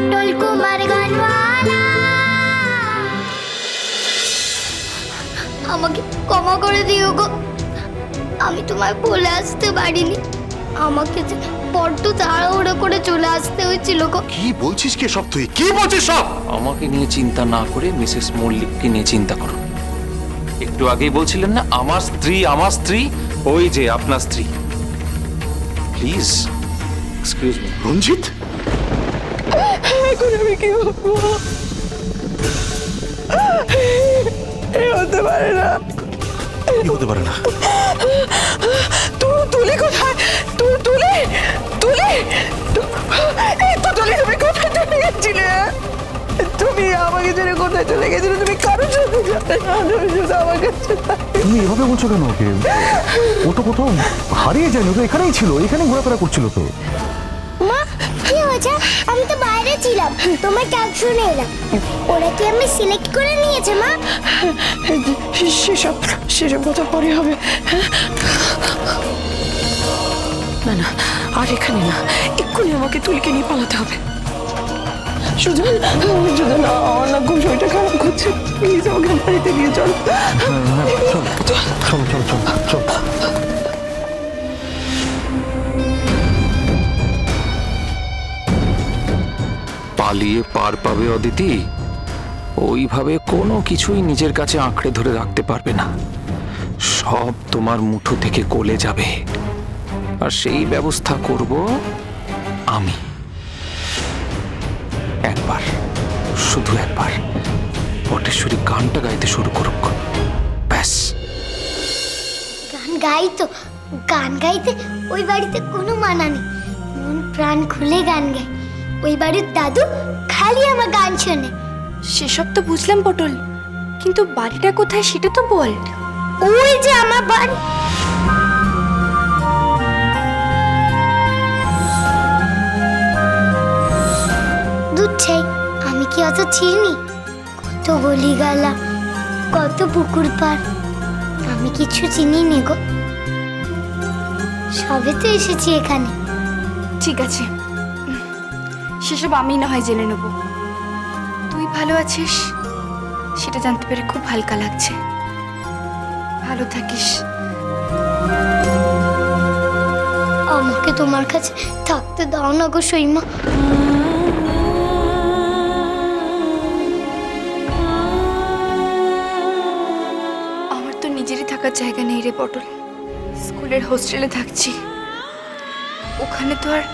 পটল কুমার গানওয়ালা। আমাকে ক্ষমা করে দিও গো। আমি তোমায় বলে আসতে পারিনি। আমাকে যে বড্ড তাড়াহুড়ো করে চলে আসতে হয়েছিল গো। কি বলছিস কে সব তুই? কি বলছিস সব? আমাকে নিয়ে চিন্তা না করে মিসেস মল্লিককে নিয়ে চিন্তা করুন একটু আগেই বলছিলেন না আমার স্ত্রী আমার স্ত্রী ওই যে আপনার স্ত্রী। Please excuse me. রঞ্জিত? এখন আমি কি করব এ হতে পারে না। কি হতে পারে না? তুই তুলি কোথায়? তুই তুলি তুলি। এই তো তুলি তুমি কোথায় চলে গেছিলে? তুমি আমাকে ছেড়ে কোথায় চলে গেছিলে? তুমি কারোর সাথে যাবে না? তুমি শুধু আমার কাছে তুমি এভাবে বলছো কেন ওকে? ও তো কোথাও হারিয়ে যায়নি ও তো এখানেই ছিল এখানেই ঘোরাফেরা করছিল তো। মা কি হয়েছে? আমি তো বাইরে ছিলাম। তোমার ডাক শুনে এলাম। ওরা কি আমি সিলেক্ট করে নিয়েছে মা? সেসব সেসব কথা পরে হবে। হ্যাঁ? না না আর এখানে না এক্ষুনি আমাকে তুলিকে নিয়ে পালাতে হবে। সুজন সুজন আমার না খুব শরীরটা খারাপ করছে। প্লিজ আমাকে বাড়িতে নিয়ে চল। চল চল চল পালিয়ে পার পাবে অদিতি? ওইভাবে কোনো কিছুই নিজের কাছে আঁকড়ে ধরে রাখতে পারবে না। সব তোমার মুঠো থেকে কোলে যাবে। আর সেই ব্যবস্থা করব আমি। একবার, শুধু একবার। পটেশ্বরী গানটা গাইতে শুরু করুক। ব্যাস। গান গাই তো। গান গাইতে ওই বাড়িতে কোনো মানা নেই। মন প্রাণ খুলে গান গাই। ওই বাড়ির দাদু খালি আমার গান শোনে। সেসব তো বুঝলাম পটল কিন্তু বাড়িটা কোথায় সেটা তো বল। ওই যে আমার বাড়ি। দুধ চাই আমি কি অত চিনি? কত গলি গালা কত পুকুর পার আমি কিছু চিনি নে গো। সবে তো এসেছি এখানে। ঠিক আছে। সেসব আমি না হয় জেনে নেব। তুই ভালো আছিস? সেটা জানতে পেরে খুব হালকা লাগছে। ভালো থাকিস। আমাকে তোমার কাছে থাকতে দাও না গো সইমা আমার তো নিজেরই থাকার জায়গা নেই রে পটল। স্কুলের হোস্টেলে থাকছি। ওখানে তো আর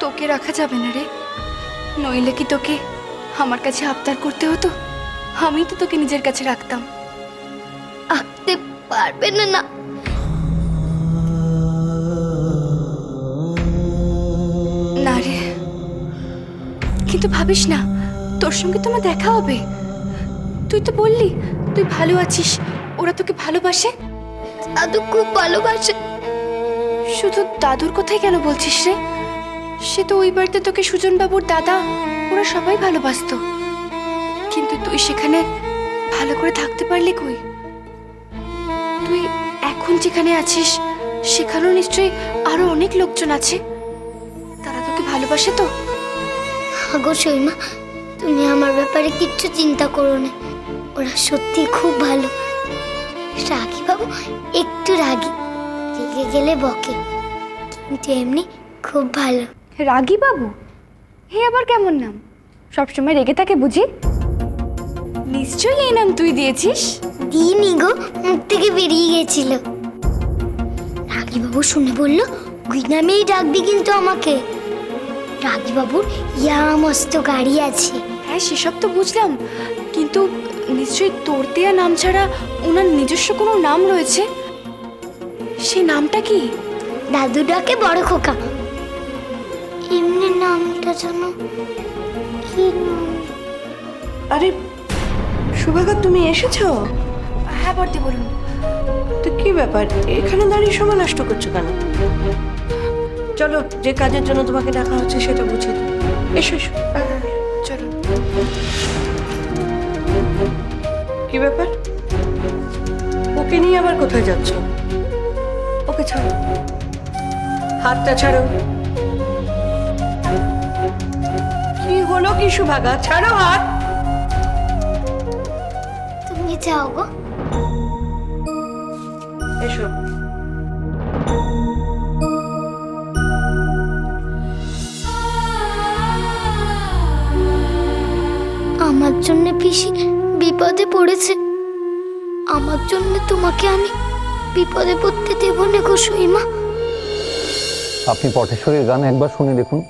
তোকে রাখা যাবে না রে। নইলে কি তোকে আমার কাছে আবদার করতে হতো? আমি তো তোকে নিজের কাছে রাখতাম। আঁকতে পারবে না না। না রে। কিন্তু ভাবিস না তোর সঙ্গে তো আমার দেখা হবে। তুই তো বললি তুই ভালো আছিস ওরা তোকে ভালোবাসে। দাদু খুব ভালোবাসে। শুধু দাদুর কথাই কেন বলছিস রে? সে তো ওই বাড়িতে তোকে সুজন বাবুর দাদা, ওরা সবাই ভালোবাসতো। কিন্তু তুই সেখানে ভালো করে থাকতে পারলি কই? তুই এখন যেখানে আছিস, সেখানেও নিশ্চয়ই আরও অনেক লোকজন আছে। তারা তোকে ভালোবাসে তো? সইমা তুমি আমার ব্যাপারে কিচ্ছু চিন্তা করো না। ওরা সত্যি খুব ভালো। রাগি বাবু, একটু রাগি। রেগে গেলে বকে। কিন্তু এমনি খুব ভালো। রাগী বাবু হে আবার কেমন নাম? সবসময় রেগে থাকে বুঝি? নিশ্চয়ই এই নাম তুই দিয়েছিস। দিইনি গো মুখ থেকে বেরিয়ে গেছিল। রাগি বাবু শুনে বলল ওই নামেই ডাকবি কিন্তু আমাকে। রাগি বাবুর ইয়া মস্ত গাড়ি আছে। হ্যাঁ সেসব তো বুঝলাম। কিন্তু নিশ্চয়ই তোর দেয়া নাম ছাড়া ওনার নিজস্ব কোনো নাম রয়েছে? সেই নামটা কি? দাদু ডাকে বড় খোকা। এমনি নামটা যেন কি আরে সুভাগা তুমি এসেছ? হ্যাঁ বর্দি বলুন। তো কি ব্যাপার? এখানে দাঁড়িয়ে সময় নষ্ট করছ কেন? চলো যে কাজের জন্য তোমাকে ডাকা হচ্ছে সেটা বুঝিয়ে দিই। এসো এসো। চলুন কি ব্যাপার? ওকে নিয়ে আবার কোথায় যাচ্ছ? ওকে ছাড়ো। হাতটা ছাড়ো। কি হলো কি সুভাগা? ছাড়ো হাত। তুমি যাও গো। এসো। আমার জন্য পিসি বিপদে পড়েছে। আমার জন্য তোমাকে আমি বিপদে পড়তে দেব না গো সুইমা। আপনি পটেশ্বরীর গান একবার শুনে দেখুন।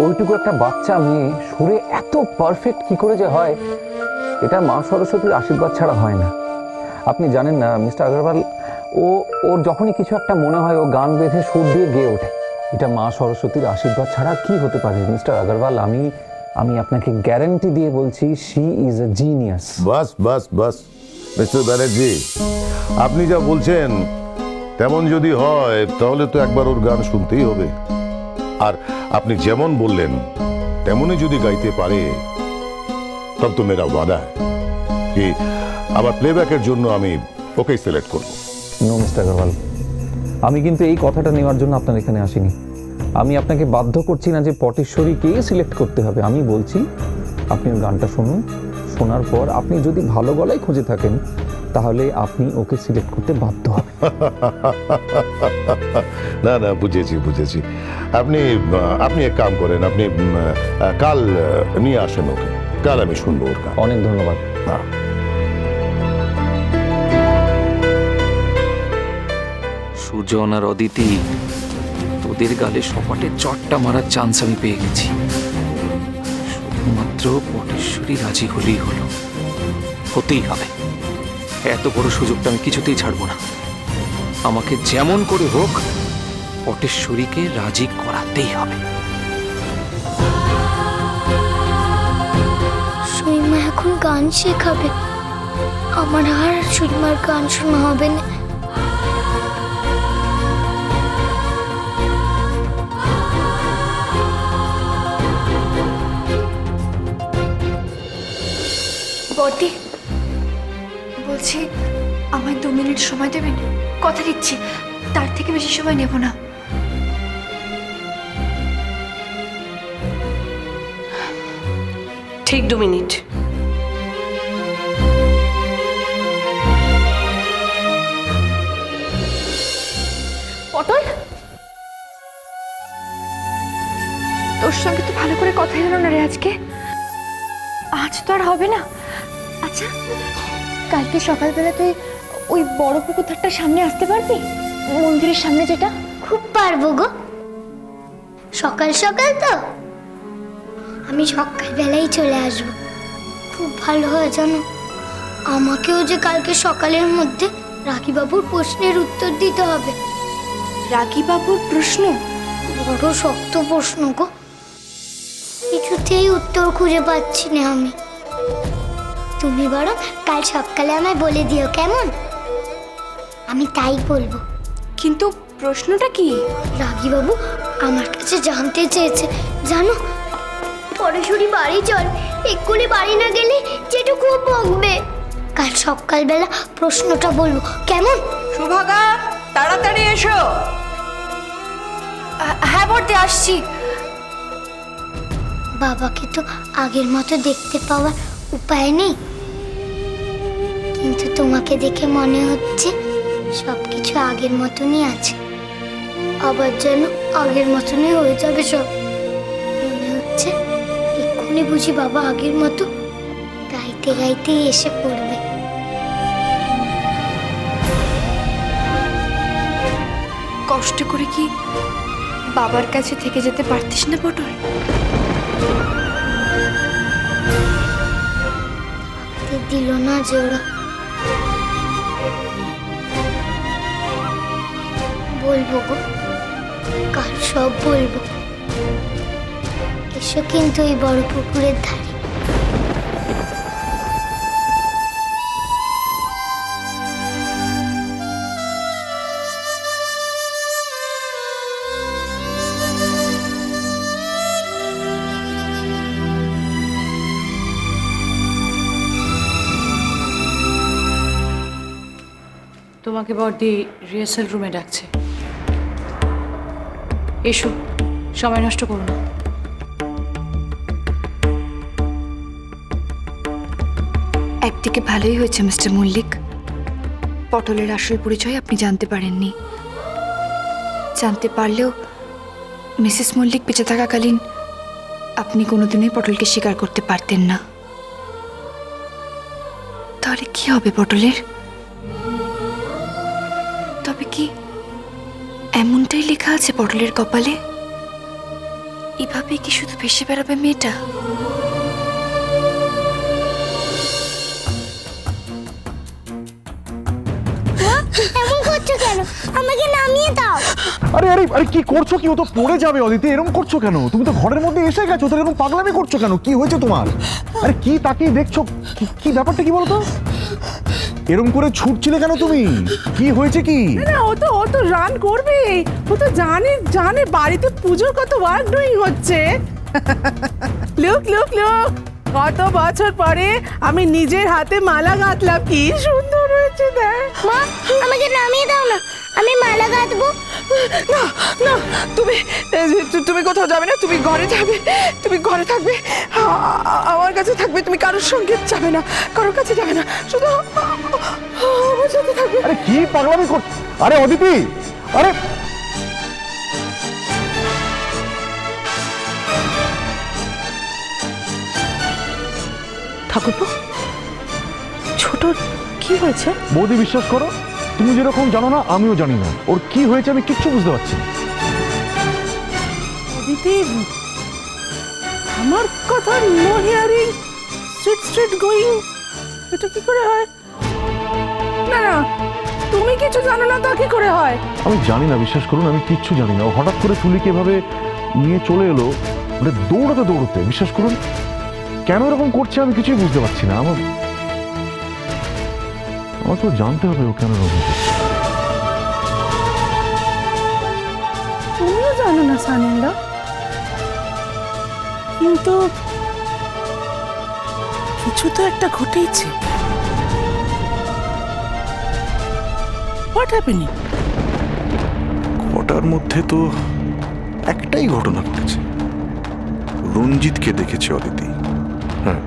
ওইটুকু একটা বাচ্চা মেয়ে সুরে এত পারফেক্ট কি করে যে হয়, এটা মা সরস্বতীর আশীর্বাদ ছাড়া হয় না। আপনি জানেন না মিস্টার আগরওয়াল ও, ওর যখনই কিছু একটা মনে হয়, ও গান বেঁধে সুর দিয়ে গেয়ে ওঠে। এটা মা সরস্বতীর আশীর্বাদ ছাড়া কি হতে পারে? মিস্টার আগরওয়াল আমি আমি আপনাকে গ্যারান্টি দিয়ে বলছি শি ইজ এ জিনিয়াস বাস বাস বাস মিস্টার ব্যানার্জি, আপনি যা বলছেন, তেমন যদি হয়, তাহলে তো একবার ওর গান শুনতেই হবে। আপনি যেমন বললেন, তেমনই যদি গাইতে পারে, তব তো মেরা ওয়াদা কি, আবার প্লেব্যাকের জন্য আমি ওকেই সিলেক্ট করব। নো মিস্টার আগরওয়াল আমি কিন্তু এই কথাটা নেওয়ার জন্য আপনার এখানে আসিনি। আমি আপনাকে বাধ্য করছি না যে পটেশ্বরীকেই সিলেক্ট করতে হবে। আমি বলছি, আপনি গানটা শুনুন। শোনার পর আপনি যদি ভালো গলায় খুঁজে থাকেন তাহলে আপনি ওকে সিলেক্ট করতে বাধ্য হবেন। না না বুঝেছি বুঝেছি। আপনি আপনি এক কাম করেন আপনি কাল নিয়ে আসেন ওকে। কাল আমি শুনব ওর অনেক ধন্যবাদ। হ্যাঁ। সুজন আর অদিতি তোদের গালে সপাটে চটটা মারার চান্স আমি পেয়ে গেছি। শুধুমাত্র পটেশ্বরী রাজি হলেই হলো। হতেই হবে। এত বড় সুযোগটা আমি কিছুতেই ছাড়বো না। আমাকে যেমন করে হোক, পটেশ্বরীকে রাজি করাতেই হবে। সুইমা এখন গান শেখাবে। আমার আর সুইমার গান শোনা হবে না। বটি বলছি আমায় দু মিনিট সময় দেবেন? কথা দিচ্ছি তার থেকে বেশি সময় নেব না। ঠিক দু মিনিট। পটল? তোর সঙ্গে তো ভালো করে কথা হলো না রে আজকে। আজ তো আর হবে না। আচ্ছা কালকে সকালবেলা তুই ওই বড় পুকুর ধারটার সামনে আসতে পারবি? মন্দিরের সামনে যেটা? খুব পারব গো। সকাল সকাল তো। আমি সকালবেলাই চলে আসব। খুব ভালো হয় জানো। আমাকেও যে কালকে সকালের মধ্যে রাখিবাবুর প্রশ্নের উত্তর দিতে হবে। রাগী বাবুর প্রশ্ন? বড় শক্ত প্রশ্ন গো। কিছুতেই উত্তর খুঁজে পাচ্ছি না আমি। তুমি বরং কাল সকালে আমায় বলে দিও কেমন? আমি তাই বলব। কিন্তু প্রশ্নটা কি? রাগিবাবু আমার কাছে জানতে চেয়েছে। জানো পরেশুরি বাড়ি চল এক্ষুনি বাড়ি না গেলে যেটু খুব বকবে। কাল সকালবেলা প্রশ্নটা বলব কেমন? সুভাগা তাড়াতাড়ি এসো। হ্যাঁ বর্দি আসছি। বাবাকে তো আগের মতো দেখতে পাওয়ার উপায় নেই। কিন্তু তোমাকে দেখে মনে হচ্ছে সব কিছু আগের মতনই আছে। আবার যেন আগের মতনই হয়ে যাবে সব। মনে হচ্ছে এক্ষুনি বুঝি বাবা আগের মতো গাইতে গাইতেই এসে পড়বে। কষ্ট করে কি বাবার কাছে থেকে যেতে পারতিস না পটল? দিল না যে ওরা বলব গো? কাল সব বলব। এসো কিন্তু এই বড় পুকুরের ধারে। তোমাকে বড়দি রিহার্সাল রুমে ডাকছে। এসো, সময় নষ্ট করো না। একদিকে ভালোই হয়েছে, মিস্টার মল্লিক। পটলের আসল পরিচয় আপনি জানতে পারেননি। জানতে পারলেও মিসেস মল্লিক বেঁচে থাকাকালীন আপনি কোনোদিনই পটলকে স্বীকার করতে পারতেন না। তাহলে কি হবে পটলের? এমনটাই লেখা আছে পটলের কপালে? এভাবে কি শুধু ভেসে বেড়াবে মেয়েটা? এমন করছ কেন? আমাকে নামিয়ে দাও। আরে আরে আরে কি করছ কি? ও তো পড়ে যাবে অদিতি। এরকম করছ কেন? তুমি তো ঘরের মধ্যে এসে গেছো তো এরকম পাগলামি করছ কেন? কি হয়েছে তোমার? আরে কি তাকিয়ে দেখছ? কি- কি ব্যাপারটা কি বলতো? এরকম করে ছুটছিলে কেন তুমি? কি হয়েছে কি? না ও তো ও তো রান করবে। ও তো জানে জানে, বাড়িতে পুজোর কত ওয়ার্ক ডুইং হচ্ছে। লুক লুক লুক, কত বছর পরে আমি নিজের হাতে মালা গাঁথলাম, কি সুন্দর হয়েছে, দেখ। মা, আমাকে নামিয়ে দাও না। আমি মালা গাঁথবো না না তুমি তুমি কোথাও যাবে না তুমি ঘরে যাবে তুমি ঘরে থাকবে আমার কাছে থাকবে তুমি কারোর সঙ্গে যাবে না কারোর কাছে যাবে না শুধু আমার সাথে থাকবে। আরে কি পাগলামি কর আরে অদিতি আরে ঠাকুরপো ছোট কি হয়েছে? বৌদি বিশ্বাস করো। তুমি যেরকম জানো না আমিও জানি না। ওর কি হয়েছে আমি কিচ্ছু বুঝতে পারছি না। দিদি আমার কথা no hearing street street going এটা কি করে হয়? না না তুমি কিছু জানো না তা কি করে হয়? আমি জানি না বিশ্বাস করুন আমি কিচ্ছু জানি না। ও হঠাৎ করে তুলিকে এভাবে নিয়ে চলে এলো মানে দৌড়াতে দৌড়াতে বিশ্বাস করুন কেন এরকম করছে আমি কিছুই বুঝতে পারছি না। আমার আমার তো জানতে হবে ও কেন করছে তুমিও জানো না সানেন্দা। কিন্তু কিছু তো একটা ঘটেইছে। হোয়াট হ্যাপেনিং ঘটার মধ্যে তো একটাই ঘটনা ঘটেছে। রঞ্জিতকে দেখেছে অদিতি। হ্যাঁ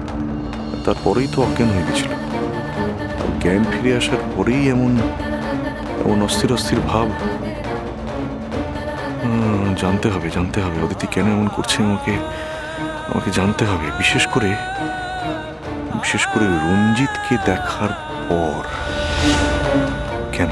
তারপরেই তো অজ্ঞান হয়ে গেছিল। জ্ঞান ফিরে আসার পরেই এমন এমন অস্থির অস্থির ভাব। জানতে হবে জানতে হবে। অদিতি কেন এমন করছে আমাকে? আমাকে জানতে হবে। বিশেষ করে বিশেষ করে রঞ্জিতকে দেখার পর। কেন?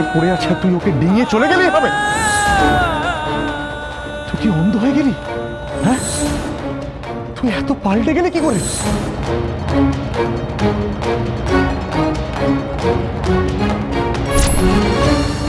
এখানে পড়ে আছে তুই ওকে ডিঙিয়ে চলে গেলি হবে তুই কি অন্ধ হয়ে গেলি? হ্যাঁ? তুই এত পাল্টে গেলে কি করে? কি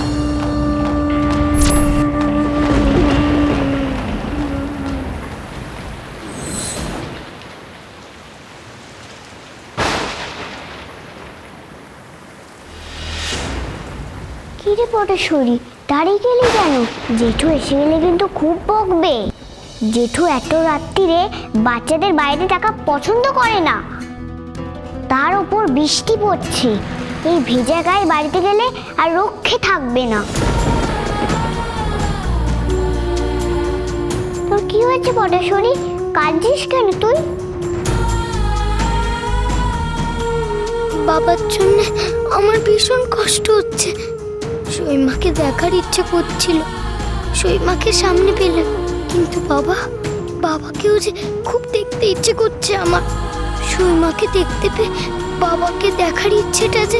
রে পটেশ্বরী দাঁড়িয়ে গেলি কেন জেঠু এসে গেলে কিন্তু খুব বকবে। জেঠু এত রাত্রিরে বাচ্চাদের বাইরে টাকা পছন্দ করে না। তার ওপর বৃষ্টি পড়ছে। এই ভেজা গায়ে বাড়িতে গেলে আর রক্ষে থাকবে না। তোর কি হয়েছে পটেশ্বরী কাঁদছিস কেন তুই? বাবার জন্য আমার ভীষণ কষ্ট হচ্ছে। সইমাকে দেখার ইচ্ছে করছিল। সইমাকে সামনে পেলাম কিন্তু বাবা, বাবাকেও যে খুব দেখতে ইচ্ছে করছে আমার। সইমাকে দেখতে পেয়ে বাবাকে দেখার ইচ্ছেটা যে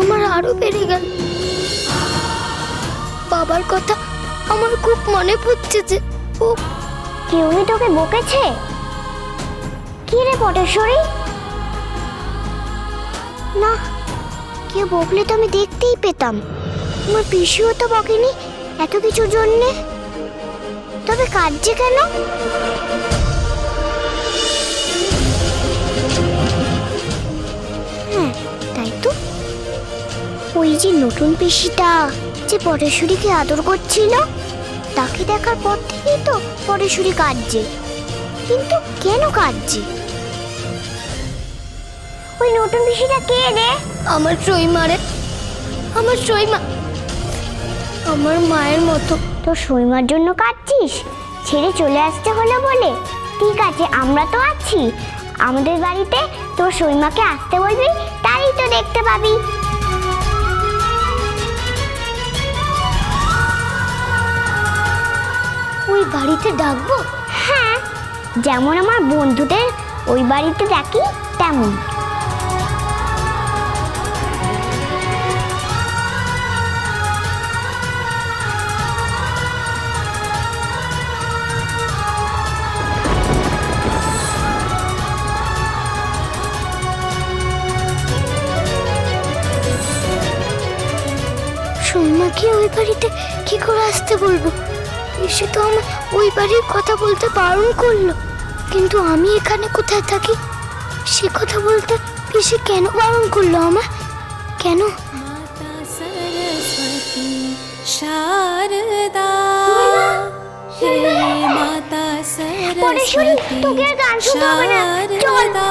আমার আরও বেড়ে গেল। বাবার কথা আমার খুব মনে পড়ছে যে ও কেউই তোকে বকেছে? কি রে পটেশ্বরী? না কেউ বকলে তো আমি দেখতেই পেতাম। আমার পিসিও তো বকেনি এত কিছুর জন্যে? তবে কাঁদছে কেন? হ্যাঁ তাই তো। ওই যে নতুন পিসিটা যে পরেশ্বরীকে আদর করছিল, তাকে দেখার পর থেকেই তো পরেশ্বরী কাঁদছে। কিন্তু কেন কাঁদছে? ওই নতুন পিসিটা কে রে? আমার সইমা রে আমার সইমা আমার মায়ের মতো। তো সইমার জন্য কাঁদছিস? ছেড়ে চলে আসতে হলো বলে? ঠিক আছে আমরা তো আছি। আমাদের বাড়িতে তোর সইমাকে আসতে বলবি তাই তো দেখতে পাবি। ওই বাড়িতে ডাকবো? হ্যাঁ যেমন আমার বন্ধুদের ওই বাড়িতে ডাকি তেমন। কে ওই বাড়িতে কি করে আসতে বলব? এসে তো আমার ওই বাড়ির কথা বলতে বারণ করল। কিন্তু আমি এখানে কোথায় থাকি? সে কথা বলতে পিসি কেন বারণ করল আমার কেন? শারদা হে মাতা সরস্বতী শারদা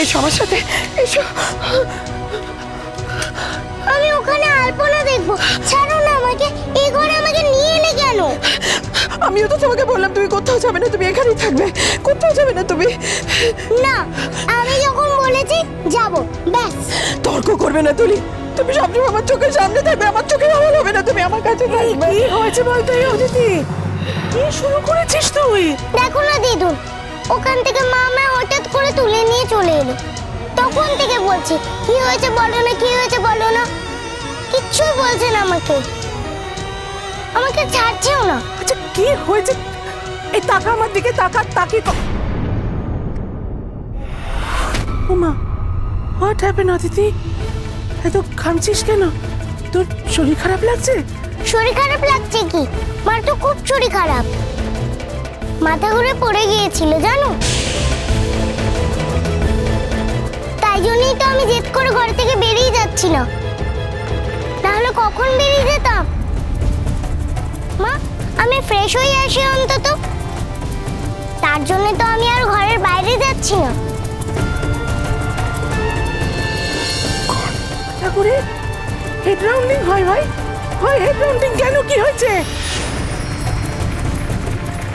এই সবার সাথে এসো। ওখানে দেখব। ছাড়ো না আমাকে এই ঘরে আমাকে নিয়ে এলে কেন? আমিও তো তোমাকে বললাম তুমি কোথাও যাবে না তুমি এখানেই থাকবে। কোথাও যাবে না তুমি। না আমি যখন বলেছি যাব। ব্যাস। তর্ক করবে না তুলি। তুমি সবসময় আমার চোখের সামনে থাকবে আমার চোখে আমার হবে না তুমি আমার কাছে থাকবে। কি হয়েছে বলতো এই অদিতি? কি শুরু করেছিস তুই? দেখো না দিদুন ওখান থেকে মা আমায় হঠাৎ করে তুলে নিয়ে চলে এলো। তখন থেকে বলছি কি হয়েছে বলো না কি হয়েছে বলো না। কিচ্ছুই বলছে না আমাকে। আমাকে ছাড়ছেও না। আচ্ছা কি হয়েছে? এই তাকা আমার দিকে তাকা তাকি ওমা হোয়াট হ্যাপেন অদিতি এত ঘামছিস কেন? তোর শরীর খারাপ লাগছে? শরীর খারাপ লাগছে কি? মার তো খুব শরীর খারাপ। মাথা ঘুরে পড়ে গিয়েছিল জানো? তাই জন্যই তো আমি জেদ করে ঘর থেকে বেরিয়ে যাচ্ছি না। তাহলে কখন বেরিয়ে যেতাম? মা, আমি ফ্রেশ হয়ে আসি অন্তত। তার জন্য তো আমি আর ঘরের বাইরে যাচ্ছি না। ঠাকুরে হেড রাউন্ডিং হয় ভাই হয় হেড রাউন্ডিং কেন? কি হয়েছে?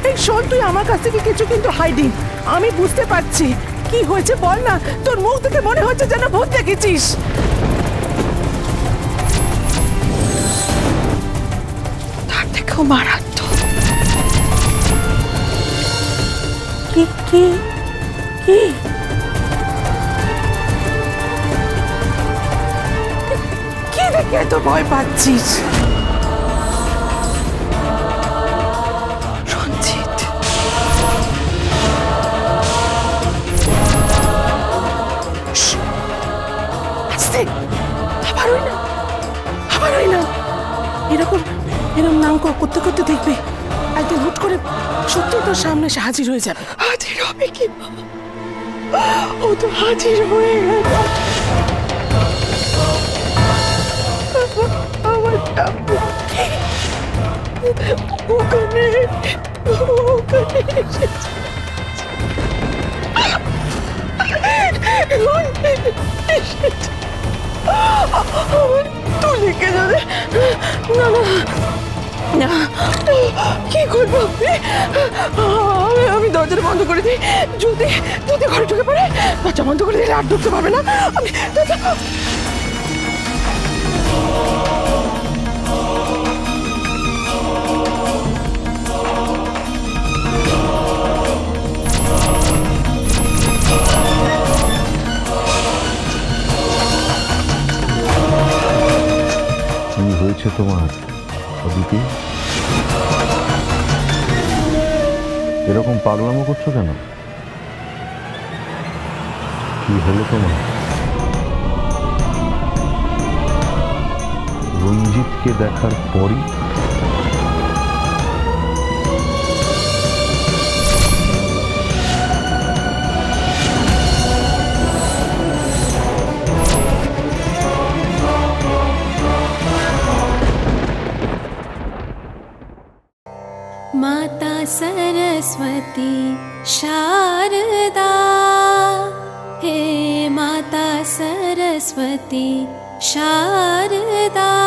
এই শোন, তুই আমার কাছ থেকে কিছু কিন্তু হাইডিং আমি বুঝতে পারছি। কি হয়েছে বল না। তোর মুখ থেকে মনে হচ্ছে যেন ভূত দেখেছিস। মারাত্মক। কি কি কি? কি দেখে এত ভয় পাচ্ছিস? এরকম নাম করতে করতে দেখবে। একদিন হুট করে সত্যি তোর সামনে এসে হাজির হয়ে যাবে। হাজির হবে কি ও তো হাজির হয়ে গেল ওখানে ওখানে না না না কি করব? আমি দরজাটা বন্ধ করে দিই। যদি যদি ঘরে ঢুকে পড়ে, দরজা বন্ধ করে দিলে আর ঢুকতে পারবে না। আমি হয়েছে তোমার? অদিতি এরকম পাগলামো করছ কেন? কি হলো তোমার? রঞ্জিতকে দেখার পরই सरस्वती शारदा। हे माता सरस्वती शारदा